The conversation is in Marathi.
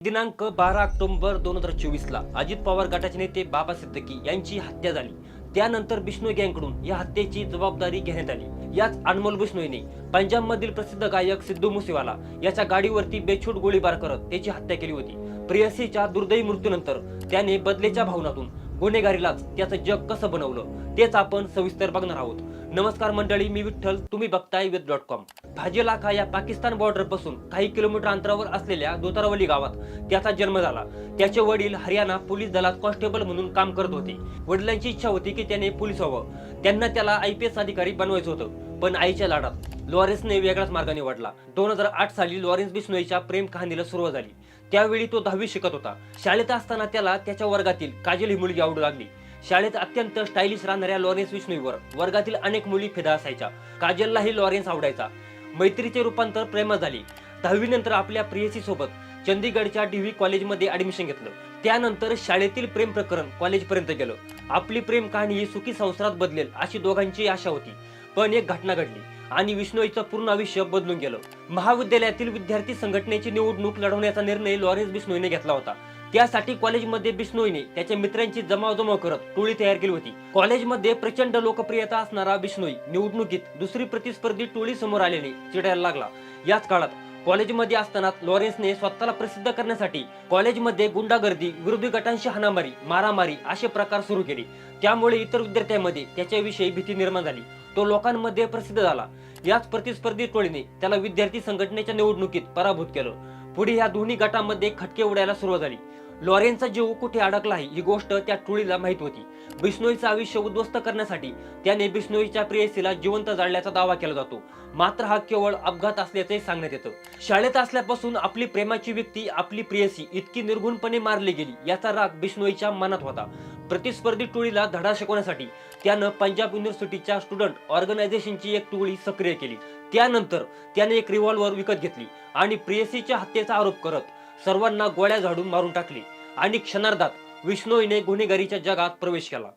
दिनांक बारा ऑक्टोबर दोन हजार चोवीस ला अजित पवार गटाचे नेते बाबा सिद्दकी यांची हत्या झाली. त्यानंतर बिश्नोई गँगकडून या हत्येची जबाबदारी घेण्यात आली. याच अनमोल बिश्नोईने पंजाब मधील प्रसिद्ध गायक सिद्धू मुसेवाला याच्या गाडीवरती बेछूट गोळीबार करत त्याची हत्या केली होती. प्रियसीच्या दुर्दैवी मृत्यूनंतर त्याने बदलेच्या भावनातून गुन्हेगारीलाच त्याचं जग कसं बनवलं तेच आपण सविस्तर बघणार आहोत. नमस्कार मंडळी मी विठ्ठल तुम्ही बघताय वेद डॉट कॉम. भाजेलाखा या पाकिस्तान बॉर्डरपासून काही किलोमीटर अंतरावर असलेल्या दोतारवली गावात त्याचा जन्म झाला. त्याचे वडील हरियाणा पोलीस दलात कॉन्स्टेबल म्हणून काम करत होते. वडिलांची इच्छा होती की त्याने पोलीस व्हावं. त्यांना त्याला आय पी एस अधिकारी बनवायचं होतं पण आईच्या लाडात लॉरेन्सने वेगळाच मार्ग निवडला दोन हजार आठ साली लॉरेन्स बिस्नोईच्या प्रेम कहाणीला सुरुवात झाली. त्यावेळी तो दहावी शिकत होता. शाळेत असताना त्याला त्याच्या वर्गातील काजल ही मुलगी आवडू लागली. शाळेत अत्यंत स्टायलिश राहणाऱ्या लॉरेन्स विष्णूवर वर्गातील अनेक मुली फिदा असायच्या. काजललाही लॉरेन्स आवडायचा. मैत्रीचे रूपांतर प्रेमात झाली. दहावी नंतर आपल्या प्रियसी सोबत चंदीगडच्या डीव्ही कॉलेजमध्ये ऍडमिशन घेतलं. त्यानंतर शाळेतील प्रेम प्रकरण कॉलेजपर्यंत गेलं. आपली प्रेम कहाणी ही सुखी संसारात बदलेल अशी दोघांची आशा होती. पण एक घटना घडली आणि विष्णोईचं पूर्ण आयुष्य बदलून गेलं. महाविद्यालयातील विद्यार्थी संघटनेची निवडणूक लढवण्याचा निर्णय लॉरेन्स बिष्णोईने घेतला होता. त्यासाठी कॉलेजमध्ये बिश्नोईने त्याच्या मित्रांची जमावजमाव करत टोळी तयार केली होती. कॉलेजमध्ये प्रचंड लोकप्रियता असणारा बिश्नोई निवडणुकीत दुसरी प्रतिस्पर्धी टोळी समोर आल्याने चिडायला लागला. याच काळात कॉलेजमध्ये असताना लॉरेन्सने स्वतःला प्रसिद्ध करण्यासाठी कॉलेजमध्ये गुंडागर्दी विरोधी गटांशी हाणामारी मारामारी असे प्रकार सुरू केले. त्यामुळे इतर विद्यार्थ्यांमध्ये त्याच्याविषयी भीती निर्माण झाली. तो लोकांमध्ये प्रसिद्ध झाला. याच प्रतिस्पर्धी टोळीने त्याला विद्यार्थी संघटनेच्या निवडणुकीत पराभूत केलं. पुढे या दोन्ही गटांमध्ये खटके उडायला सुरुवात झाली. लॉरेन्सचा जीव कुठे अडकला आहे ही गोष्ट त्या टोळीला माहीत होती. बिस्नोईचं आयुष्य उद्ध्वस्त करण्यासाठी त्याने बिस्नोईच्या प्रेयसीला जिवंत जाळल्याचा दावा केला जातो. मात्र हा केवळ अपघात असल्याचे सांगण्यात येतं. शाळेत असल्यापासून आपली प्रेमाची व्यक्ती आपली प्रेयसी इतकी निर्घुणपणे मारली गेली याचा राग बिस्नोईच्या मनात होता. प्रतिस्पर्धी टोळीला धडा शिकवण्यासाठी त्यानं पंजाब युनिव्हर्सिटीच्या स्टुडंट ऑर्गनायझेशनची एक टोळी सक्रिय केली. त्यानंतर त्याने एक रिव्हॉल्वर विकत घेतली आणि प्रेयसीच्या हत्येचा आरोप करत सर्वांना गोळ्या झाडून मारून टाकली आणि क्षणार्धात विष्णोईने गुन्हेगारीच्या जगात प्रवेश केला.